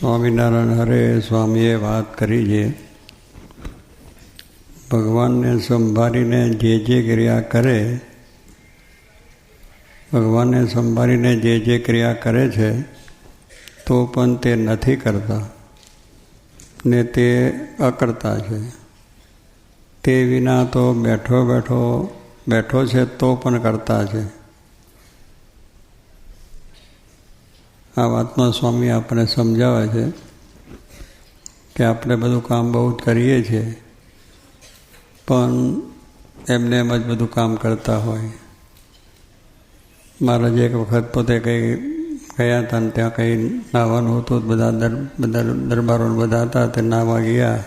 સ્વામિનારાયણ હરે સ્વામીએ વાત કરી છે. ભગવાનને સંભાળીને જે જે ક્રિયા કરે, ભગવાનને સંભાળીને જે જે ક્રિયા કરે છે, તો પણ તે નથી કરતા ને તે અકર્તા છે. તે વિના તો બેઠો બેઠો બેઠો છે તો પણ કરતા છે. આ વાતમાં સ્વામી આપણે સમજાવે છે કે આપણે બધું કામ બહુ જ કરીએ છીએ, પણ એમને એમ જ બધું કામ કરતા હોય. મહારાજ એક વખત પોતે કંઈ ગયા હતા ને ત્યાં કંઈ નાહવાનું હતું બધા દર, બધા દરબારો બધા હતા તે નાહવા ગયા.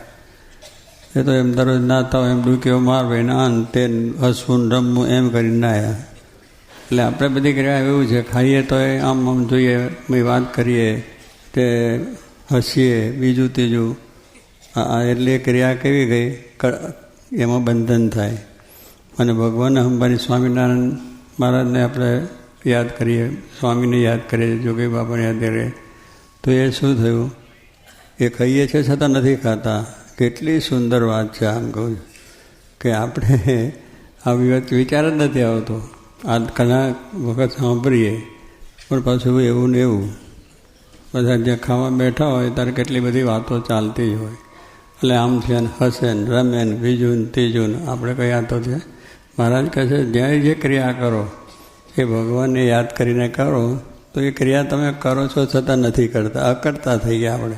એ તો એમ દરરોજ નાહતા હોય એમ ડૂકીઓ મારવે ને તે હસવું રમવું એમ કરીને નાહ્યા. એટલે આપણે બધી ક્રિયા એવું છે, ખાઈએ તો એ આમ આમ જોઈએ મેં વાત કરીએ તે હસીએ, બીજું ત્રીજું. આ એટલે ક્રિયા કેવી ગઈ? એમાં બંધન થાય. અને ભગવાન અંબાની સ્વામિનારાયણ મહારાજને આપણે યાદ કરીએ, સ્વામીને યાદ કરીએ, જોગી બાપાને યાદ કરીએ, તો એ શું થયું? એ ખાઈએ છે છતાં નથી ખાતા. કેટલી સુંદર વાત છે આમ કહું કે આપણે આ વિચાર જ નથી આવતો. આ ઘણા વખત સાંભળીએ પણ પાછું એવું ને એવું. બધા જ્યાં ખાવા બેઠા હોય, ત્યારે કેટલી બધી વાતો ચાલતી જ હોય. એટલે આમ છે ને હસે ને રમે ને બીજું ને ત્રીજું આપણે કયા તો છે? મહારાજ કહે છે, જ્યાં જે ક્રિયા કરો, એ ભગવાનને યાદ કરીને કરો. તો એ ક્રિયા તમે કરો છો છતાં નથી કરતા, અકર્તા થઈ ગયા આપણે.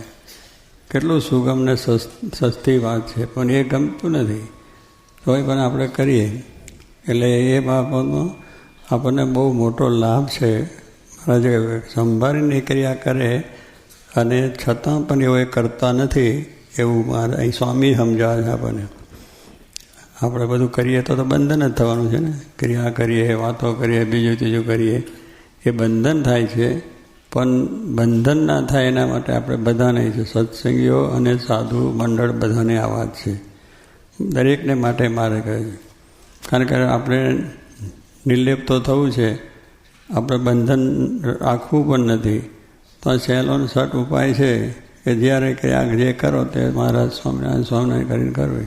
કેટલું સુગમ ને સસ્તી વાત છે, પણ એ ગમતું નથી. તોય પણ આપણે કરીએ. એટલે એ બાબતમાં આપણને બહુ મોટો લાભ છે. મહારાજે સંભાળીને ક્રિયા કરે, અને છતાં પણ એવો એ કરતા નથી એવું મારે અહીં સ્વામી સમજાવે છે આપણને. આપણે બધું કરીએ તો તો બંધન જ થવાનું છે ને. ક્રિયા કરીએ, વાતો કરીએ, બીજું ત્રીજું કરીએ, એ બંધન થાય છે. પણ બંધન ના થાય એના માટે આપણે બધાને છે, સત્સંગીઓ અને સાધુ મંડળ બધાને આ વાત છે. દરેકને માટે મારે કહે છે. કારણ કે આપણે નિર્લેપ તો થવું છે. આપણે બંધન રાખવું પણ નથી. તો સહેલો સટ ઉપાય છે કે જ્યારે ક્યાં જે કરો તે મહારાજ સ્વામિનારાયણ સ્વામિનારાયણ કરીને કરવી.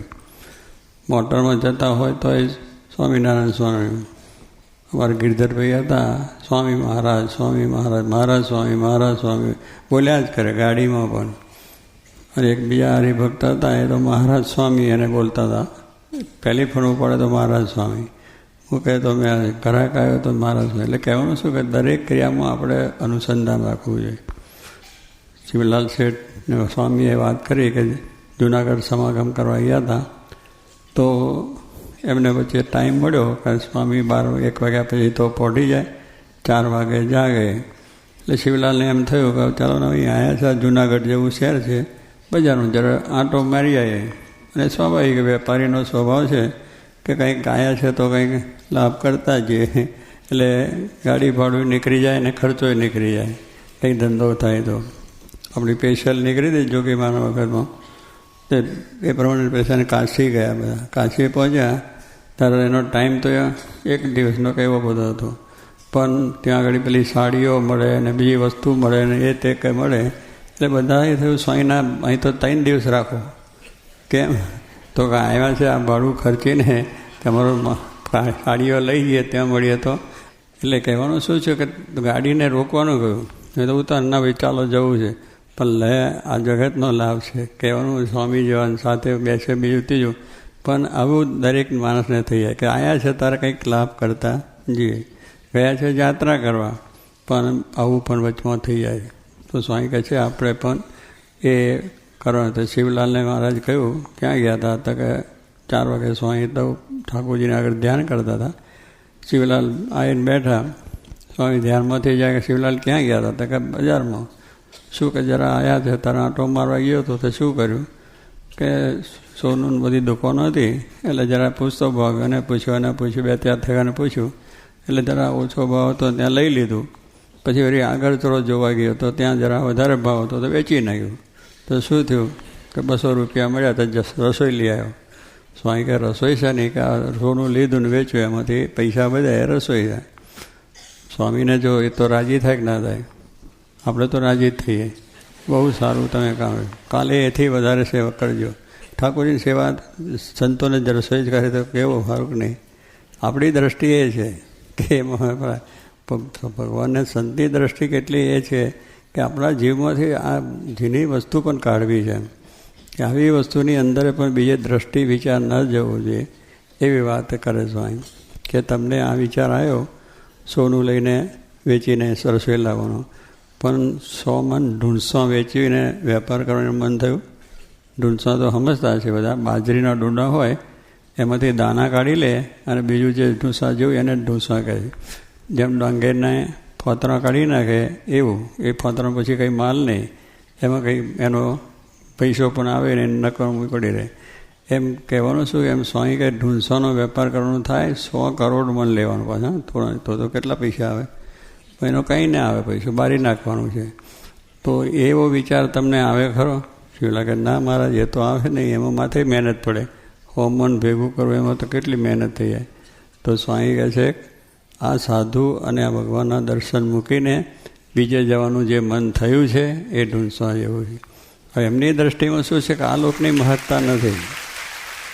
મોટરમાં જતા હોય તો એ સ્વામિનારાયણ સ્વામી. અમારા ગિરધરભાઈ હતા, સ્વામી મહારાજ સ્વામી મહારાજ મહારાજ સ્વામી મહારાજ સ્વામી, બોલ્યા જ કરે ગાડીમાં પણ. અને એક બીજા હરિભક્ત હતા, એ તો મહારાજ સ્વામી એને બોલતા હતા. પહેલી ફોન પડે તો મહારાજ સ્વામી. હું કહે તો મેં કરાક આવ્યો તો મારા સ્વામી એટલે કહેવાનું શું કે દરેક ક્રિયામાં આપણે અનુસંધાન રાખવું જોઈએ. શિવલાલ શેઠ સ્વામીએ વાત કરી કે જુનાગઢ સમાગમ કરવા ગયા હતા, તો એમને વચ્ચે ટાઈમ મળ્યો કે સ્વામી બાર એક વાગ્યા પછી તો પહોંચી જાય, ચાર વાગે જાગે. એટલે શિવલાલને એમ થયું કે ચાલો ને અહીં આવ્યા છે જુનાગઢ જેવું શહેર છે, બજારનું જરા આંટો મારી આવીએ અને સ્વાભાવિક વેપારીનો સ્વભાવ છે કે કંઈક ગાયા છે તો કંઈક લાભ કરતા જઈએ. એટલે ગાડી ભાડું નીકળી જાય ને ખર્ચોય નીકળી જાય. કંઈક ધંધો થાય તો. આપણી સ્પેશિયલ નીકળી હતી જોગીમાના વખતમાં તે એ પ્રમાણે પૈસાને કાશી ગયા બધા. કાશી પહોંચ્યા. ત્યારે એનો ટાઈમ તો એક દિવસનો કહેવો બધો હતો. પણ ત્યાં આગળ પેલી સાડીઓ મળે ને બીજી વસ્તુ મળે ને એ તે કંઈ મળે. એટલે બધા એ થયું સ્વાઈના અહીં તો ત્રણ દિવસ રાખો. કેમ? તો કે આવ્યા છે આ ભાડું ખર્ચીને તમારો ગાડીઓ લઈ જઈએ, ત્યાં મળીએ તો. એટલે કહેવાનું શું છે કે ગાડીને રોકવાનું કહ્યું એ તો ઉતાર ના ભાઈ ચાલો જવું છે. પણ લે, આ જગતનો લાભ છે. કહેવાનું સ્વામી જવાન સાથે બેસે બીજું ત્રીજું. પણ આવું દરેક માણસને થઈ જાય. કે આવ્યા છે તારે કંઈક લાભ કરતા? જઈએ ગયા છે યાત્રા કરવા. પણ આવું પણ વચમાં થઈ જાય. તો સ્વામી કહે છે, આપણે પણ એ કરવાનું તો શિવલાલને મહારાજ કહ્યું, ક્યાં ગયા હતા તો કે ચાર વાગે સ્વામી તો ઠાકોરજીને આગળ ધ્યાન કરતા હતા શિવલાલ આવીને બેઠા. સ્વામી ધ્યાનમાં થઈ જાય કે શિવલાલ ક્યાં ગયા હતા તો કે બજારમાં. શું કે જરા આવ્યા છે? તારા આંટો મારવા ગયો હતો તો શું કર્યું? કે સોનું બધી દુકાનો હતી. એટલે જરા પૂછતો ભાવ અને પૂછ્યો અને પૂછ્યું, બે ત્યાં થયાને પૂછ્યું. એટલે જરા ઓછો ભાવ હતો ત્યાં લઈ લીધું. પછી વળી આગળ થોડો જોવા ગયો તો ત્યાં જરા વધારે ભાવ હતો તો વેચી નાખ્યું. તો શું થયું કે બસો રૂપિયા મળ્યા તો રસોઈ લઈ આવ્યો. સ્વામી કે રસોઈ છે નહીં કે આ સોનું લીધું ને વેચ્યું, એમાંથી પૈસા બધા એ રસોઈ થાય. સ્વામીને જો એ તો રાજી થાય કે ના થાય? આપણે તો રાજી જ થઈએ. બહુ સારું તમે કામ. કાલે એથી વધારે સેવા કરજો. ઠાકોરજીની સેવા સંતોને જ રસોઈ જ કરે તો કેવો ફારૂક નહીં. આપણી દ્રષ્ટિ એ છે કે એમાં ભગવાનને સંતની દ્રષ્ટિ કેટલી એ છે કે આપણા જીવમાંથી આ જીની વસ્તુ પણ કાઢવી છે. કે આવી વસ્તુની અંદર પણ બીજે દ્રષ્ટિ વિચાર ન જવો જોઈએ, એવી વાત કરે સ્વામી. કે તમને આ વિચાર આવ્યો, સોનું લઈને વેચીને સરસવે લાવવાનો. પણ સો મન ઢૂંઢસો વેચીને વેપાર કરવાનું મન થયું. ઢૂંઢસો તો સમજતા છે બધા. બાજરીના ડુંડા હોય, એમાંથી દાણા કાઢી લે અને બીજું જે ઢૂંસા જેવું એને ઢૂંસા કહે જેમ ડાંગેરને ફોતરા કાઢી નાખે, એવું. એ ફોતરા પછી કંઈ માલ નહીં. એમાં કંઈ એનો પૈસો પણ આવે ને નકરવું પડી રહે. એમ કહેવાનું શું? એમ સ્વામી કે ઢૂંસાનો વેપાર કરવાનો થાય, સો કરોડ મન લેવાનું પાછા. થોડા તો તો કેટલા પૈસા આવે? એનો કંઈ ના આવે પૈસો, બારી નાખવાનું છે. તો એવો વિચાર તમને આવે ખરો? શું લાગે, ના, મહારાજ, એ તો આવે નહીં, એમાં માથે મહેનત પડે. હોમન ભેગું કરવું એમાં તો કેટલી મહેનત થઈ જાય. તો સ્વામી કહે છે આ સાધુ અને આ ભગવાનના દર્શન મૂકીને બીજે જવાનું જે મન થયું છે એ ઢૂંઢવા જેવું છે. હવે એમની દ્રષ્ટિમાં શું છે કે આ લોકની મહત્તા નથી.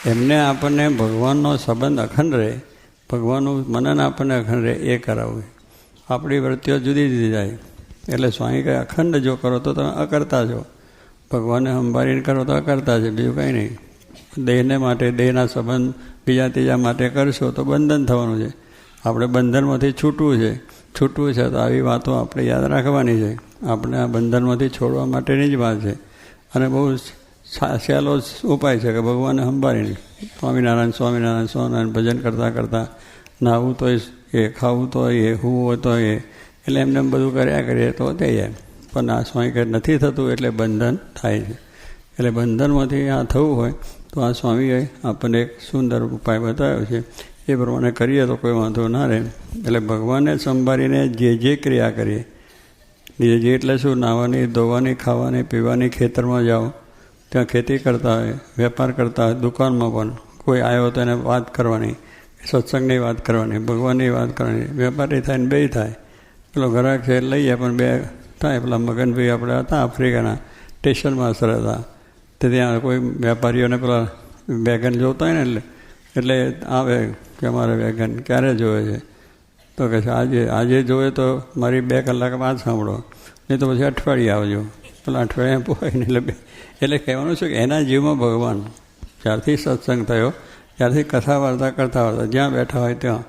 એમને આપણને ભગવાનનો સંબંધ અખંડ રહે, ભગવાનનું મનન આપણને અખંડ રહે, એ કરાવવું. આપણી વૃત્તિઓ જુદી જુદી જાય. એટલે સ્વામી કહે, અખંડ જો કરો તો તમે અકર્તા છો. ભગવાનને સંભાળીને કરો તો અકર્તા છે, બીજું કંઈ નહીં. દેહને માટે, દેહના સંબંધ બીજા ત્રીજા માટે કરશો તો બંધન થવાનું છે. આપણે બંધનમાંથી છૂટવું છે. છૂટવું છે તો આવી વાતો આપણે યાદ રાખવાની છે. આપણે આ બંધનમાંથી છોડવા માટેની જ વાત છે. અને બહુ સહેલો ઉપાય છે કે ભગવાનને સંભાળીને. સ્વામિનારાયણ સ્વામિનારાયણ સ્વામિનારાયણ ભજન કરતાં કરતાં નાહવું તો એ ખાવું તો એ હુવું તો એ. એટલે એમને એમ બધું કર્યા કરીએ તો થઈ જાય પણ આ સ્વામી કે નથી થતું એટલે બંધન થાય છે. એટલે બંધનમાંથી આ થવું હોય તો આ સ્વામીએ આપણને એક સુંદર ઉપાય બતાવ્યો છે. એ પ્રમાણે કરીએ તો કોઈ વાંધો ના રહે. એટલે ભગવાનને સંભાળીને જે જે ક્રિયા કરીએ જે જે એટલે શું, નાહવાની, ધોવાની, ખાવાની, પીવાની ખેતરમાં જાઓ, ત્યાં ખેતી કરતા હોય, વેપાર કરતા હોય, દુકાનમાં પણ કોઈ આવ્યો તો એને વાત કરવાની, સત્સંગની વાત કરવાની, ભગવાનની વાત કરવાની, વેપારી થાય ને બે થાય. પેલો ઘરાક છે લઈએ પણ બે થાય. પેલા મગનભાઈ આપણે હતા આફ્રિકાના, સ્ટેશનમાં માસ્ટર હતા. તે ત્યાં કોઈ વેપારીઓને પેલા વેગન જોતા હોય ને એટલે એટલે આવે. કે અમારે વેગન ક્યારે જોવે છે? તો કહે છે આજે આજે જોવે તો મારી બે કલાક જ સાંભળો. નહીં તો પછી અઠવાડિયે આવજો. પેલા અઠવાડિયે પોવાય ને એટલે એટલે કહેવાનું છે કે એના જીવમાં ભગવાન જ્યારથી સત્સંગ થયો, ત્યારથી કથા વાર્તા કરતા વાર્તા, જ્યાં બેઠા હોય ત્યાં.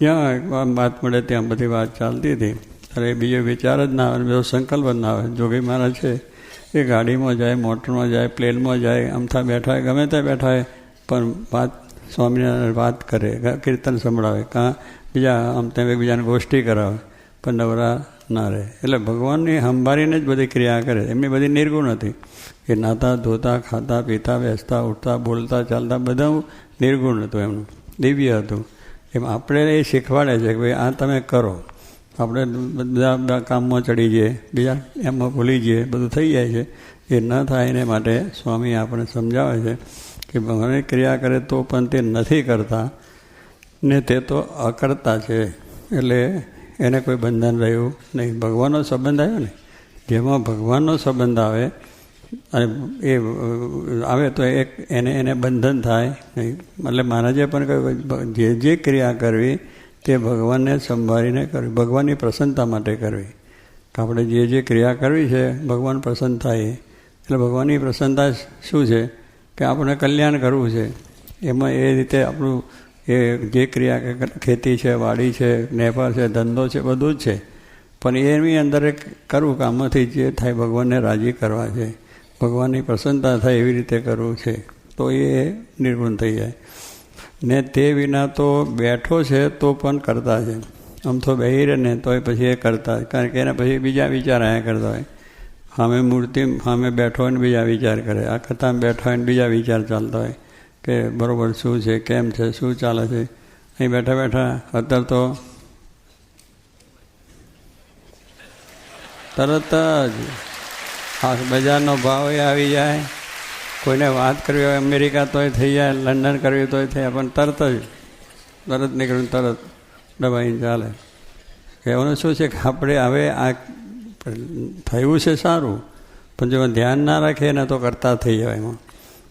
જ્યાં વાત મળે ત્યાં બધી વાત ચાલતી હતી. ત્યારે બીજો વિચાર જ ના આવે, બીજો સંકલ્પ જ ના આવે. જોગી મહારાજ છે, એ ગાડીમાં જાય, મોટરમાં જાય, પ્લેનમાં જાય અમથા બેઠા હોય, ગમે ત્યાં બેઠા હોય, પણ વાત સ્વામિનારાયણ વાત કરે કીર્તન સંભળાવે, કાં બીજા આમ તેમ એકબીજાને ગોષ્ઠી કરાવે, પણ નવરા ના રહે. એટલે ભગવાનની સંભાળીને જ બધી ક્રિયા કરે. એમની બધી નિર્ગુણ હતી કે નાતા, ધોતા, ખાતા, પીતા, બેસતા, ઉઠતા, બોલતા, ચાલતા બધા નિર્ગુણ હતું એમનું. દિવ્ય હતું. એમ આપણે એ શીખવાડે છે કે ભાઈ આ તમે કરો. આપણે બધા બધા કામમાં ચડી જઈએ, બીજા એમાં ભૂલી જઈએ, બધું થઈ જાય છે. એ ન થાય એને માટે સ્વામી આપણે સમજાવે છે કે ભગવાનની ક્રિયા કરે તો પણ તે નથી કરતા, ને તે તો અકર્તા છે. એટલે એને કોઈ બંધન રહ્યું નહીં. ભગવાનનો સંબંધ આવ્યો ને? જેમાં ભગવાનનો સંબંધ આવે, અને એ, આવે તો એક એને એને બંધન થાય નહીં. એટલે મહારાજે પણ કહ્યું જે જે ક્રિયા કરવી, તે ભગવાનને સંભાળીને કરવી. ભગવાનની પ્રસન્નતા માટે કરવી. આપણે જે જે ક્રિયા કરવી છે, ભગવાન પ્રસન્ન થાય. એટલે ભગવાનની પ્રસન્નતા શું છે? કે આપણે કલ્યાણ કરવું છે. એમાં એ રીતે આપણું એ જે ક્રિયા ખેતી છે, વાડી છે નેપાર છે, ધંધો છે, બધું જ છે. પણ એની અંદર એક કરવું કે આમાંથી જે થાય ભગવાનને રાજી કરવા છે. ભગવાનની પ્રસન્નતા થાય એવી રીતે કરવું છે. તો એ નિર્ગુણ થઈ જાય. ને તે વિના તો બેઠો છે તો પણ કરતા છે. આમ તો બેહી રહે ને તોય પછી એ કરતા કારણ કે એના પછી બીજા વિચાર આયા કરતા હોય. સામે મૂર્તિ, સામે બેઠો હોય ને બીજા વિચાર કરે. આ કથામાં બેઠો હોય ને બીજા વિચાર ચાલતા હોય કે બરાબર શું છે, કેમ છે, શું ચાલે છે? અહીં બેઠા બેઠા અત્યારે તો તરત જ આ બજારનો ભાવ આવી જાય. કોઈને વાત કરવી હોય, અમેરિકા તોય થઈ જાય, લંડન કરવી તોય થઈ જાય, પણ તરત જ, તરત નીકળ્યું તરત દબાઈને ચાલે. કહેવાનું શું છે કે આપણે હવે આ થયું છે સારું. પણ જો ધ્યાન ના રાખીએ ને તો કરતા થઈ જાય એમાં.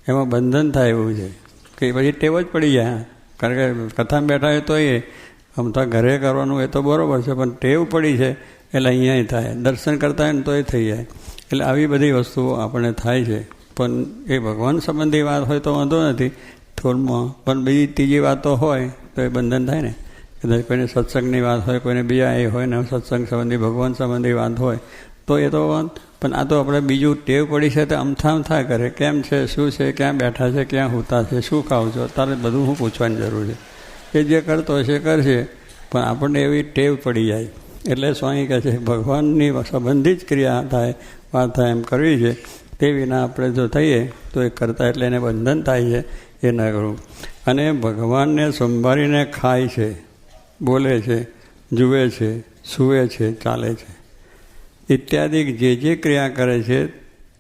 એમાં બંધન થાય એવું છે. કે પછી ટેવ જ પડી જાય. કારણ કે કથામાં બેઠા હોય તો એ અમથા ઘરે કરવાનું એ તો બરાબર છે, પણ ટેવ પડી છે એટલે અહીંયા થાય. દર્શન કરતા હોય ને તો એ થઈ જાય. એટલે આવી બધી વસ્તુઓ આપણે થાય છે. પણ એ ભગવાન સંબંધી વાત હોય તો વાંધો નથી. થોડમાં પણ બીજી ત્રીજી વાતો હોય તો એ બંધન થાય ને. કદાચ કોઈને સત્સંગની વાત હોય, કોઈને બીજા એ હોય, ને સત્સંગ સંબંધી, ભગવાન સંબંધી વાત હોય, તો એ તો પણ આ તો આપણે બીજું ટેવ પડી છે તો અમથામ થા કરે. કેમ છે, શું છે, ક્યાં બેઠા છે, ક્યાં હોતા છે, શું ખાવ છો? તારે બધું હું પૂછવાની જરૂર છે. એ જે કરતો હશે કરશે. પણ આપણને એવી ટેવ પડી જાય. એટલે સ્વામી કહે છે, ભગવાનની સંબંધી જ ક્રિયા થાય, વાત થાય, એમ કરવી છે. તે વિના આપણે જો થઈએ, તો એ કરતા એટલે એને બંધન થાય છે, એ ન કરવું. અને ભગવાનને સંભાળીને ખાય છે. બોલે છે, જુએ છે, સૂવે છે, ચાલે છે. ઇત્યાદિ જે જે ક્રિયા કરે છે,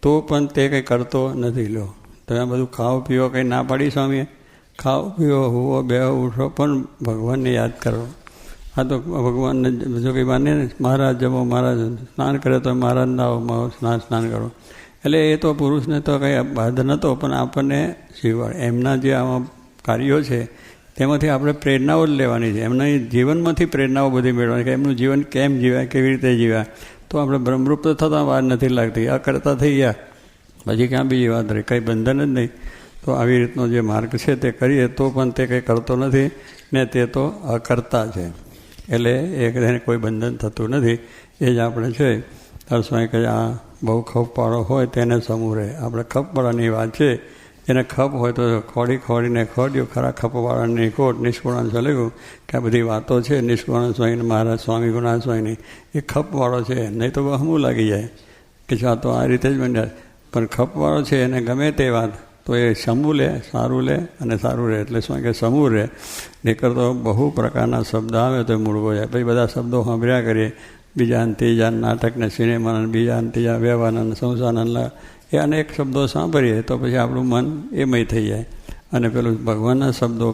તો પણ તે કંઈ કરતો નથી લો. તમે બધું ખાઓ પીવો કંઈ ના પાડી સ્વામીએ? ખાઓ પીવો હોવો, બેહો, ઉઠો, પણ ભગવાનને યાદ કરો. આ તો ભગવાનને જો કંઈ માને ને, મહારાજ જમો, મહારાજ સ્નાન કરે તો મહારાજ ના સ્નાન સ્નાન કરો. એટલે એ તો પુરુષને તો કંઈ બાધ નહોતો, પણ આપણને શિવાળ એમના જે આમાં કાર્યો છે તેમાંથી આપણે પ્રેરણાઓ જ લેવાની છે. એમના જીવનમાંથી પ્રેરણાઓ બધી મેળવવાની કે એમનું જીવન કેમ જીવ્યા, કેવી રીતે જીવ્યા? તો આપણે બ્રહ્મરૂપ તો થતાં વાર નથી લાગતી. આ કરતા થઈ ગયા. પછી ક્યાં બીજી વાત રહી? કંઈ બંધન જ નહીં. તો આવી રીતનો જે માર્ગ છે તે કરીએ તો પણ તે કંઈ કરતો નથી ને તે તો અકર્તા છે. એટલે એને કોઈ બંધન થતું નથી. એ જ આપણે છે. તરસ્વાઈ કે આ બહુ ખપવાળો હોય, તેને સમૂહ રહે. આપણે ખપવાળાની વાત છે. એને ખપ હોય તો ખોડી ખોડીને ખોડ્યું, ખરા ખપવાળાની કોટ નિષ્કુળાન ચલાવ્યું કે આ બધી વાતો છે નિષ્કુળાન સ્વામીને મહારાજ સ્વામી, ગુણાન સ્વામીની એ ખપવાળો છે, નહીં તો બહમું લાગી જાય. કે આ તો આ રીતે જ બન્યા. પણ ખપવાળો છે, એને ગમે તે વાત, તો એ સમૂહ લે, સારું લે અને સારું રહે. એટલે શું કે સમૂહ રહે. નીકળ તો બહુ પ્રકારના શબ્દ આવે તો મૂળવો જાય પછી બધા શબ્દો સાંભળ્યા કરીએ. બીજા ત્રીજા નાટકને, સિનેમાના, બીજા ત્રીજા વ્યવહારના, સંસારના એ અનેક શબ્દો સાંભળીએ તો પછી આપણું મન એમય થઈ જાય. અને પેલું ભગવાનના શબ્દો